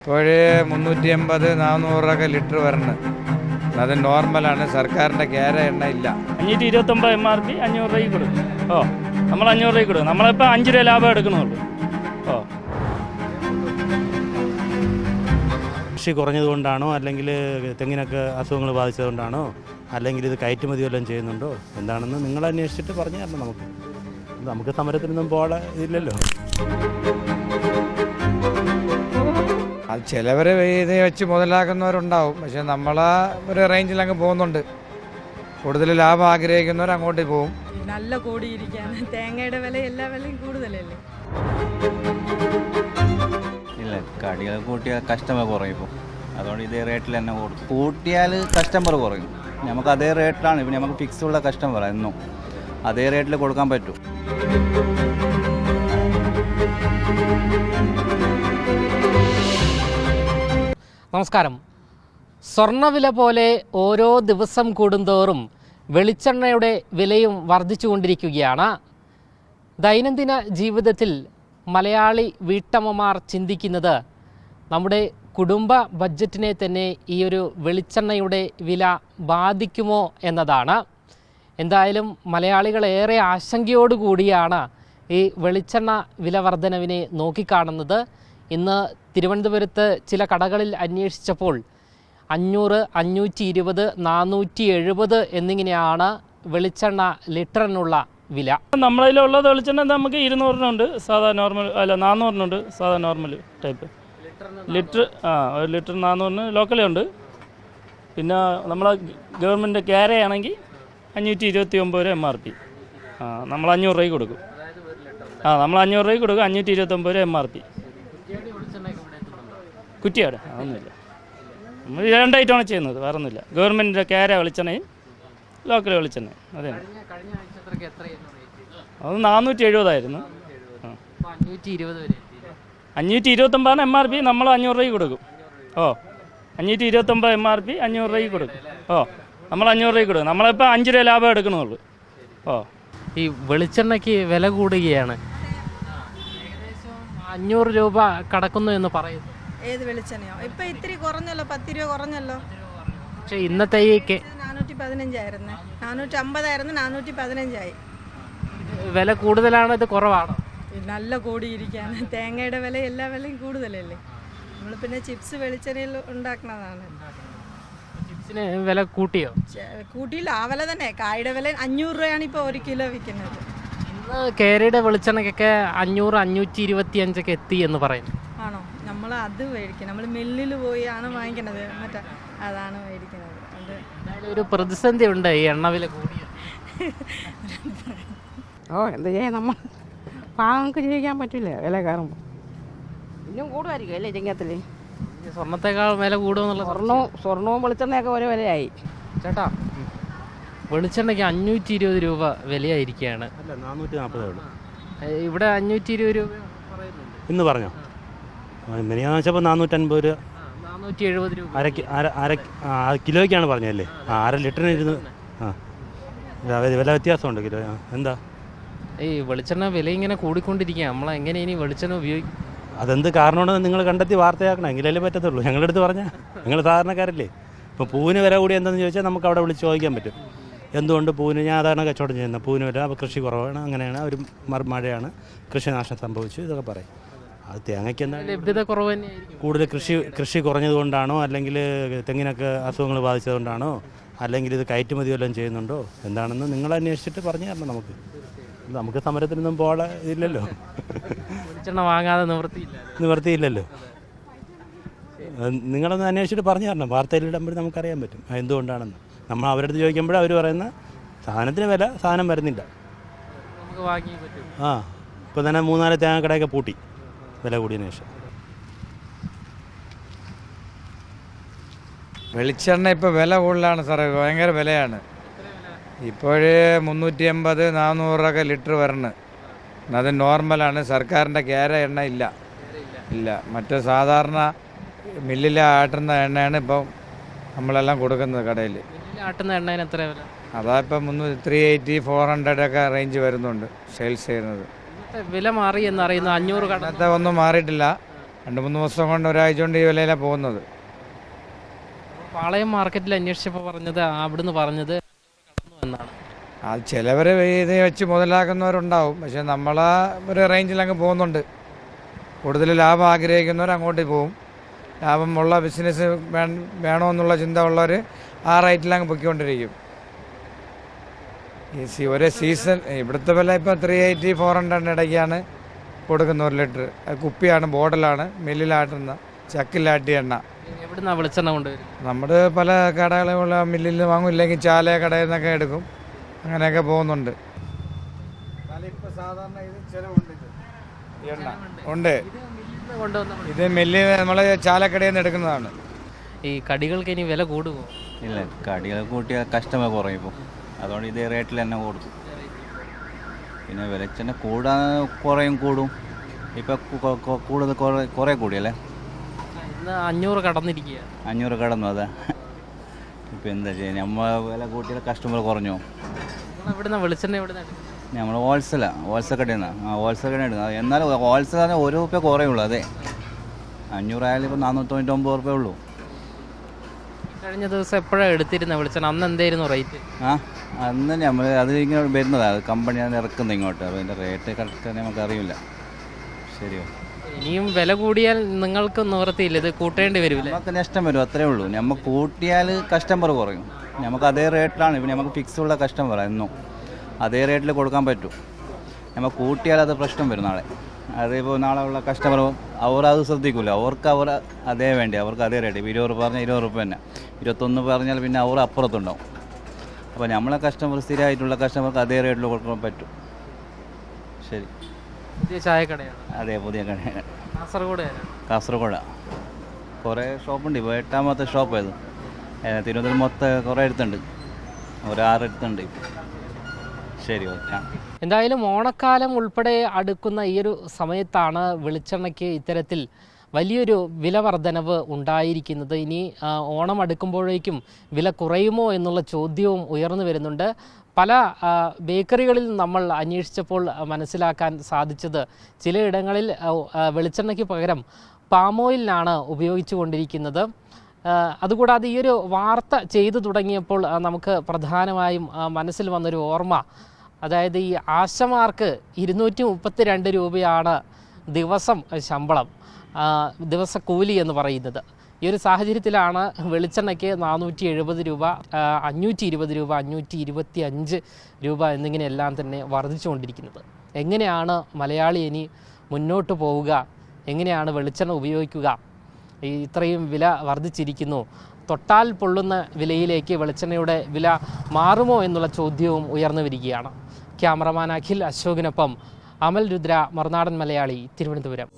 ഇപ്പോഴ് മുന്നൂറ്റി എൺപത് നാനൂറൊക്കെ ലിറ്റർ വരണം അത് നോർമലാണ് സർക്കാരിന്റെ കേര എണ്ണ ഇല്ല അഞ്ഞൂറ്റി ഇരുപത്തൊമ്പത് എം ആർ പി അഞ്ഞൂറ് രൂപയ്ക്ക് കൊടുക്കും. ഓ നമ്മൾ അഞ്ഞൂറ് രൂപയ്ക്ക് കൊടുക്കും. നമ്മളിപ്പോൾ അഞ്ച് രൂപ ലാഭം എടുക്കുന്നുള്ളൂ. ഓ. കൃഷി കുറഞ്ഞതുകൊണ്ടാണോ അല്ലെങ്കിൽ തെങ്ങിനൊക്കെ അസുഖങ്ങൾ ബാധിച്ചതുകൊണ്ടാണോ അല്ലെങ്കിൽ ഇത് കയറ്റുമതി വല്ലതും ചെയ്യുന്നുണ്ടോ? എന്താണെന്ന് നിങ്ങൾ അന്വേഷിച്ചിട്ട് പറഞ്ഞു തരണം നമുക്ക്. നമുക്ക് സമരത്തിനൊന്നും പോകാൻ ഇതില്ലല്ലോ അത് ചിലവർ ഇത് വെച്ച് മുതലാക്കുന്നവരുണ്ടാവും. പക്ഷെ നമ്മൾ ഒരു റേഞ്ചിൽ അങ്ങ് പോകുന്നുണ്ട്. കൂടുതൽ ലാഭം ആഗ്രഹിക്കുന്നവർ അങ്ങോട്ട് പോകും. നല്ല കൂടിയിരിക്കുകയാണ് തേങ്ങയുടെ വില എല്ലാ വിലയും കൂടുതലല്ലേ? ഇല്ല കടികൾ കൂട്ടിയാൽ കസ്റ്റമർ കുറയും ഇപ്പോൾ അതുകൊണ്ട് ഇതേ റേറ്റിൽ തന്നെ കൊടുക്കും കൂട്ടിയാൽ കസ്റ്റമർ കുറയും. നമുക്ക് അതേ റേറ്റിലാണ് ഇപ്പം നമുക്ക് ഫിക്സ് ഉള്ള കസ്റ്റമർ എന്നും അതേ റേറ്റിൽ കൊടുക്കാൻ പറ്റും. നമസ്കാരം. സ്വർണവില പോലെ ഓരോ ദിവസം കൂടുന്തോറും വെളിച്ചെണ്ണയുടെ വിലയും വർദ്ധിച്ചുകൊണ്ടിരിക്കുകയാണ്. ദൈനംദിന ജീവിതത്തിൽ മലയാളി വീട്ടമ്മമാർ ചിന്തിക്കുന്നത് നമ്മുടെ കുടുംബ ബഡ്ജറ്റിനെ തന്നെ ഈ ഒരു വെളിച്ചെണ്ണയുടെ വില ബാധിക്കുമോ എന്നതാണ്. എന്തായാലും മലയാളികൾ ഏറെ ആശങ്കയോടുകൂടിയാണ് ഈ വെളിച്ചെണ്ണ വില വർധനവിനെ നോക്കിക്കാണുന്നത്. ഇന്ന് തിരുവനന്തപുരത്ത് ചില കടകളിൽ അന്വേഷിച്ചപ്പോൾ അഞ്ഞൂറ് അഞ്ഞൂറ്റി ഇരുപത് നാനൂറ്റി എഴുപത് എന്നിങ്ങനെയാണ് വെളിച്ചെണ്ണ ലിറ്ററിനുള്ള വില. നമ്മളതിലുള്ളത് വെളിച്ചെണ്ണ നമുക്ക് ഇരുന്നൂറിനുണ്ട് സാധാ നോർമൽ അല്ല നാനൂറിനുണ്ട് സാധാ നോർമൽ ടൈപ്പ്. ലിറ്റർ ആ ഒരു ലിറ്റർ നാനൂറിന് ലോക്കലേ ഉണ്ട്. പിന്നെ നമ്മളെ ഗവൺമെന്റ് ക്യാരയാണെങ്കിൽ അഞ്ഞൂറ്റി ഇരുപത്തി ഒമ്പത് രൂപ എം ആർ പി. ആ നമ്മൾ അഞ്ഞൂറ് രൂപയ്ക്ക് കൊടുക്കും. ആ നമ്മൾ അഞ്ഞൂറ് രൂപയ്ക്ക് കൊടുക്കും അഞ്ഞൂറ്റി ഇരുപത്തൊമ്പത് രൂപ എം ആർ പി. കുറ്റിയാട്? അതൊന്നുമില്ല. നമ്മൾ രണ്ടായിട്ടാണ് ചെയ്യുന്നത് വേറെ ഒന്നുമില്ല ഗവൺമെന്റിന്റെ കേര വെളിച്ചെണ്ണയും ലോക്കൽ വെളിച്ചെണ്ണയും അതെ അത് നാനൂറ്റി എഴുപതായിരുന്നു അഞ്ഞൂറ്റി ഇരുപത്തൊമ്പതാണ് എം ആർ പി നമ്മൾ അഞ്ഞൂറ് രൂപയ്ക്ക് കൊടുക്കും. ഓ അഞ്ഞൂറ്റി ഇരുപത്തൊമ്പത് എം ആർ പി അഞ്ഞൂറ് രൂപയ്ക്ക് കൊടുക്കും. ഓ നമ്മൾ അഞ്ഞൂറ് രൂപയ്ക്ക് കൊടുക്കും. നമ്മളിപ്പോൾ അഞ്ച് രൂപ ലാഭം എടുക്കണുള്ളൂ. ഓ. ഈ വെളിച്ചെണ്ണയ്ക്ക് വില കൂടുകയാണ്. അഞ്ഞൂറ് രൂപ കടക്കുന്നു എന്ന് പറയുന്നു. ഏത് വെളിച്ചെണ്ണയോ? ഇപ്പൊ ഇത്തിരി കുറഞ്ഞല്ലോ പത്ത് രൂപ കുറഞ്ഞല്ലോ. പക്ഷേ ഇന്നത്തെ ഈ കെ- നാനൂറ്റി പതിനഞ്ചായിരുന്നു. നാനൂറ്റി അമ്പതായിരുന്നു നാനൂറ്റി പതിനഞ്ചായി വില കൂടുതലാണോ ഇത് കുറവാണോ? നല്ല കൂടിയിരിക്കുകയാണ്. തേങ്ങയുടെ വില എല്ലാ വിലയും കൂടുതലല്ലേ? നമ്മൾ പിന്നെ ചിപ്സ് വെളിച്ചെണ്ണയിൽ ഉണ്ടാക്കുന്നതാണ്. ചിപ്സിന് വില കൂട്ടിയോ? ചെ- കൂട്ടിയില്ല. ആ വില തന്നെ. കായുടെ വില അഞ്ഞൂറ് രൂപയാണ് ഇപ്പോൾ ഒരു കിലോ വിൽക്കുന്നത്. ഇന്ന് കേരയുടെ വെളിച്ചെണ്ണയ്ക്കൊക്കെ അഞ്ഞൂറ് അഞ്ഞൂറ്റി ഇരുപത്തി അഞ്ചൊക്കെ എത്തി എന്ന് പറയുന്നു. നമ്മൾ അത് മേടിക്കും. നമ്മൾ മില്ലിൽ പോയി ആണ് വാങ്ങിക്കണത്. മറ്റേ അതാണ് മേടിക്കുന്നത് അത് ഒരു പ്രതിസന്ധി ഉണ്ട് ഈ എണ്ണവില കൂടിയ. ഓ എന്ത് ചെയ്യാ നമ്മൾ പാവങ്ങൾക്ക് ജീവിക്കാൻ പറ്റില്ല വില കയറുമ്പോൾ ഇന്നും കൂടുമായിരിക്കും അല്ലേ ചിങ്ങത്തിൽ സ്വർണത്തേക്കാൾ വില കൂടുമെന്നുള്ള സ്വർണവും സ്വർണവും വെളിച്ചെണ്ണയൊക്കെ ഒരേ വിലയായി. ചേട്ടാ വെളിച്ചെണ്ണയ്ക്ക് അഞ്ഞൂറ്റി ഇരുപത് രൂപ വിലയായിരിക്കുകയാണ്. ഇവിടെ അഞ്ഞൂറ്റി ഇരുപത് രൂപ ഇന്ന് പറഞ്ഞോ? വെച്ചപ്പോൾ നാനൂറ്റൻപത് രൂപ. നാനൂറ്റി എഴുപത് രൂപ. അര കി- അര അര ആ, കിലോയ്ക്കാണ് പറഞ്ഞല്ലേ ആ അര ലിറ്ററിന് ഇരുന്ന് ആ. വില- വില വ്യത്യാസമുണ്ട് കിലോ? ആ എന്താ? ഈ വെളിച്ചെണ്ണ വില ഇങ്ങനെ കൂടിക്കൊണ്ടിരിക്കുക നമ്മൾ എങ്ങനെ ഇനി വെളിച്ചെണ്ണ ഉപയോഗിക്കും അതെന്ത് കാരണമാണെന്ന് നിങ്ങൾ കണ്ടെത്തി വാർത്തയാക്കണം. എങ്കിലല്ലേ പറ്റത്തുള്ളൂ. ഞങ്ങളുടെ അടുത്ത് പറഞ്ഞാൽ നിങ്ങൾ സാധാരണക്കാരല്ലേ. ഇപ്പോൾ പൂവിന് വില കൂടി എന്താണെന്ന് ചോദിച്ചാൽ നമുക്ക് അവിടെ വിളിച്ച് ചോദിക്കാൻ പറ്റും. എന്തുകൊണ്ട് പൂവിന് ഞാൻ സാധാരണ കച്ചവടം ചെയ്യുന്നത്. പൂവിന് വില അപ്പോൾ കൃഷി കുറവാണ്. അങ്ങനെയാണ് ഒരു മഴയാണ്. കൃഷിനാശം സംഭവിച്ചു. ഇതൊക്കെ പറയും. അത് തേങ്ങയ്ക്ക് എന്താ ലഭ്യത കുറവ് കൂടുതൽ കൃഷി കൃഷി കുറഞ്ഞതുകൊണ്ടാണോ? അല്ലെങ്കിൽ തെങ്ങിനൊക്കെ അസുഖങ്ങൾ ബാധിച്ചതുകൊണ്ടാണോ? അല്ലെങ്കിൽ ഇത് കയറ്റുമതി വല്ലതും ചെയ്യുന്നുണ്ടോ? എന്താണെന്ന് നിങ്ങൾ അന്വേഷിച്ചിട്ട് പറഞ്ഞു തരണം നമുക്ക്. നമുക്ക് സമരത്തിനൊന്നും പോകാൻ ഇല്ലല്ലോ വാങ്ങാതെ നിവൃത്തിയില്ല. നിവർത്തിയില്ലല്ലോ അത് നിങ്ങളൊന്ന് അന്വേഷിച്ചിട്ട് പറഞ്ഞു തരണം. വാർത്തയിലിടുമ്പോൾ നമുക്കറിയാൻ പറ്റും. എന്തുകൊണ്ടാണെന്ന്. നമ്മൾ അവരടുത്ത് ചോദിക്കുമ്പോൾ അവർ പറയുന്ന സാധനത്തിന് വില സാധനം വരുന്നില്ല. ആ ഇപ്പോൾ തന്നെ മൂന്നാൽ തേങ്ങ കടയൊക്കെ പൂട്ടി. വില കൂടിയതിന് ശേഷം. വെളിച്ചെണ്ണ ഇപ്പോൾ വില കൂടുതലാണ് സാറേ. ഭയങ്കര വിലയാണ്. ഇപ്പോഴേ മുന്നൂറ്റി എൺപത് നാനൂറൊക്കെ ലിറ്റർ വരണം. അത് നോർമലാണ്. സർക്കാരിന്റെ കേര എണ്ണ ഇല്ല. ഇല്ല. മറ്റേ സാധാരണ മില്ലിൽ ആട്ടുന്ന എണ്ണയാണ് ഇപ്പം നമ്മളെല്ലാം കൊടുക്കുന്നത് കടയിൽ. ആട്ടുന്ന വില? അതാ ഇപ്പം മുന്നൂറ്റി ത്രീ എയ്റ്റി ഫോർ ഹൺഡ്രഡ് ഒക്കെ റേഞ്ച് വരുന്നുണ്ട് സെയിൽസ് ചെയ്യുന്നത്. വില മാറി എന്നറിയുന്ന അഞ്ഞൂറ് കടത്തെ ഒന്നും മാറിയിട്ടില്ല. രണ്ട് മൂന്ന് ദിവസം കൊണ്ട് ഒരാഴ്ച കൊണ്ട് ഈ വിലയിലാണ് പോകുന്നത്. പാളയം മാർക്കറ്റിൽ അന്വേഷിച്ചപ്പോൾ പറഞ്ഞത് അവിടുന്ന് പറഞ്ഞത് എന്നാണ്. അത് ചിലവർ ഇത് വെച്ച് മുതലാക്കുന്നവരുണ്ടാവും. പക്ഷെ നമ്മളാ ഒരു റേഞ്ചിൽ അങ്ങ് പോകുന്നുണ്ട്. കൂടുതൽ ലാഭം ആഗ്രഹിക്കുന്നവർ അങ്ങോട്ട് പോകും. ലാഭമുള്ള ബിസിനസ് വേണമെന്നുള്ള ചിന്ത ഉള്ളവർ ആ റേറ്റിൽ അങ്ങ് പൊയ്ക്കൊണ്ടിരിക്കും. ഈ സി ഒരേ സീസൺ ഇവിടുത്തെ വില ഇപ്പോൾ ത്രീ എയ്റ്റി ഫോർ ഹൺഡ്രഡിന്റെ ഇടയ്ക്കാണ് കൊടുക്കുന്ന ഒരു ലിറ്റർ. അത് കുപ്പിയാണ് ബോട്ടിലാണ് മില്ലിലാട്ടുന്ന ചക്കിലാട്ടിയ എണ്ണ. എവിടുന്നാണ് വെളിച്ചെണ്ണ കൊണ്ടുവരും നമ്മുടെ പല കടകളുള്ള മില്ലിൽ നിന്ന് വാങ്ങും ഇല്ലെങ്കിൽ ചാല കടയിൽ നിന്നൊക്കെ എടുക്കും. അങ്ങനെയൊക്കെ പോകുന്നുണ്ട്. എണ്ണ. ഉണ്ട്. ഇത് മില്ലിൽ നിന്ന് ഇത് മില്ലിൽ നമ്മൾ ചാലക്കടയിൽ നിന്ന് എടുക്കുന്നതാണ്. ഈ കടികൾക്ക് ഇനി വില കൂടുമോ ഇല്ല കടികൾ കൂട്ടിയാൽ കസ്റ്റമർ കുറയും ഇപ്പോൾ അതുകൊണ്ട് ഇതേ റേറ്റിൽ തന്നെ കൊടുക്കും പിന്നെ വെളിച്ചെണ്ണ കൂടാൻ കുറയും കൂടും. ഇപ്പം കൂടുതൽ കുറേ കുറേ കൂടിയല്ലേ? അഞ്ഞൂറ് കടന്നിരിക്കുക അഞ്ഞൂറ് കടന്നു അതെ. ഇപ്പം എന്താ ചെയ്യുക നമ്മൾ വില കൂട്ടിയാൽ കസ്റ്റമർ കുറഞ്ഞു എവിടുന്ന വെളിച്ചെണ്ണ എവിടുന്ന നമ്മൾ ഹോൾസെലാണ് ഹോൾസെൽ കടയിൽ നിന്നാണ് ആ ഹോൾസെൽ കടയിൽ എടുക്കുന്നത്. എന്നാലും ഹോൾസെൽ പറഞ്ഞാൽ ഒരു റുപ്യ കുറയുള്ളൂ അതെ. അഞ്ഞൂറായാലും ഇപ്പോൾ നാനൂറ്റി തൊണ്ണൂറ്റൊമ്പത് റുപ്യ ഉള്ളൂ കഴിഞ്ഞ ദിവസം എപ്പോഴാണ് എടുത്തിരുന്ന വെളിച്ചെണ്ണ? അന്ന് എന്തായിരുന്നു റേറ്റ് ആ? അന്ന് നമ്മൾ അത് ഇങ്ങനെ വരുന്നതാണ് അത് കമ്പനിയാണ് ഇറക്കുന്നത് ഇങ്ങോട്ട് അപ്പോൾ അതിന്റെ റേറ്റ് കറക്റ്റ് നമുക്ക് അറിയില്ല. ശരിയോ? ഇനിയും വില കൂടിയാൽ നിങ്ങൾക്ക് നിവർത്തിയില്ല ഇത് കൂട്ടേണ്ടി വരും നമുക്ക് നഷ്ടം വരും അത്രേ ഉള്ളൂ. നമ്മൾ കൂട്ടിയാൽ കസ്റ്റമർ കുറയും. നമുക്ക് അതേ റേറ്റിലാണ് ഇപ്പം നമുക്ക് ഫിക്സ് ഉള്ള കസ്റ്റമർ എന്നും. അതേ റേറ്റിൽ കൊടുക്കാൻ പറ്റും. നമ്മൾ കൂട്ടിയാൽ അത് പ്രശ്നം വരും നാളെ. അതേപോലെ നാളെ ഉള്ള കസ്റ്റമർ അവർ അത് ശ്രദ്ധിക്കില്ല അവർക്ക് അവർ അതേ വേണ്ടി അവർക്ക് അതേ റേറ്റ് ഇരുപത് പറഞ്ഞാൽ ഇരുപത് റുപ്യ തന്നെ. ഇരുപത്തൊന്ന് പറഞ്ഞാൽ പിന്നെ അവർ അപ്പുറത്തുണ്ടാവും. അപ്പോൾ നമ്മളെ കസ്റ്റമർ സ്ഥിരമായിട്ടുള്ള കസ്റ്റമർക്ക് അതേ റേറ്റിൽ കൊടുക്കാൻ പറ്റും. ശരി. പുതിയ ചായക്കടയാണ്. അതെ പുതിയ കടയാണ്. കാസർഗോഡ് കാസർഗോഡാണ് കുറേ ഷോപ്പുണ്ട്. ഇപ്പോൾ എട്ടാമത്തെ ഷോപ്പ് ഇത് തിരുവനന്തപുരം മൊത്തം കുറേ അടുത്തുണ്ട്. ഒരു ആറ് അടുത്തുണ്ട് ശരി ഓക്കെ. എന്തായാലും ഓണക്കാലം ഉൾപ്പെടെ അടുക്കുന്ന ഈ ഒരു സമയത്താണ് വെളിച്ചെണ്ണയ്ക്ക് ഇത്തരത്തിൽ വലിയൊരു വില വർധനവ് ഉണ്ടായിരിക്കുന്നത്. ഇനി ഓണം അടുക്കുമ്പോഴേക്കും വില കുറയുമോ എന്നുള്ള ചോദ്യവും ഉയർന്നു വരുന്നുണ്ട്. പല ബേക്കറികളിൽ നമ്മൾ അന്വേഷിച്ചപ്പോൾ മനസ്സിലാക്കാൻ സാധിച്ചത് ചിലയിടങ്ങളിൽ വെളിച്ചെണ്ണയ്ക്ക് പകരം പാമോയിലാണ് ഉപയോഗിച്ചു കൊണ്ടിരിക്കുന്നത് അതുകൂടാതെ ഈ ഒരു വാർത്ത ചെയ്തു തുടങ്ങിയപ്പോൾ നമുക്ക് പ്രധാനമായും മനസ്സിൽ വന്നൊരു ഓർമ്മ. അതായത് ഈ ആശമാർക്ക് ഇരുന്നൂറ്റി മുപ്പത്തി രണ്ട് രൂപയാണ് ദിവസം ശമ്പളം. ദിവസക്കൂലി എന്ന് പറയുന്നത്. ഈ ഒരു സാഹചര്യത്തിലാണ് വെളിച്ചെണ്ണയ്ക്ക് നാനൂറ്റി എഴുപത് രൂപ അഞ്ഞൂറ്റി ഇരുപത് രൂപ അഞ്ഞൂറ്റി ഇരുപത്തി അഞ്ച് രൂപ എന്നിങ്ങനെയെല്ലാം തന്നെ വർദ്ധിച്ചുകൊണ്ടിരിക്കുന്നത്. എങ്ങനെയാണ് മലയാളി ഇനി മുന്നോട്ട് പോവുക? എങ്ങനെയാണ് വെളിച്ചെണ്ണ ഉപയോഗിക്കുക? ഇത്രയും വില വർദ്ധിച്ചിരിക്കുന്നു. തൊട്ടാൽ പൊള്ളുന്ന വിലയിലേക്ക് വെളിച്ചെണ്ണയുടെ വില മാറുമോ എന്നുള്ള ചോദ്യവും ഉയർന്നു വരികയാണ്. ക്യാമറമാൻ അഖിൽ അശോകിനൊപ്പം അമൽ രുദ്ര മറുനാടൻ മലയാളി തിരുവനന്തപുരം.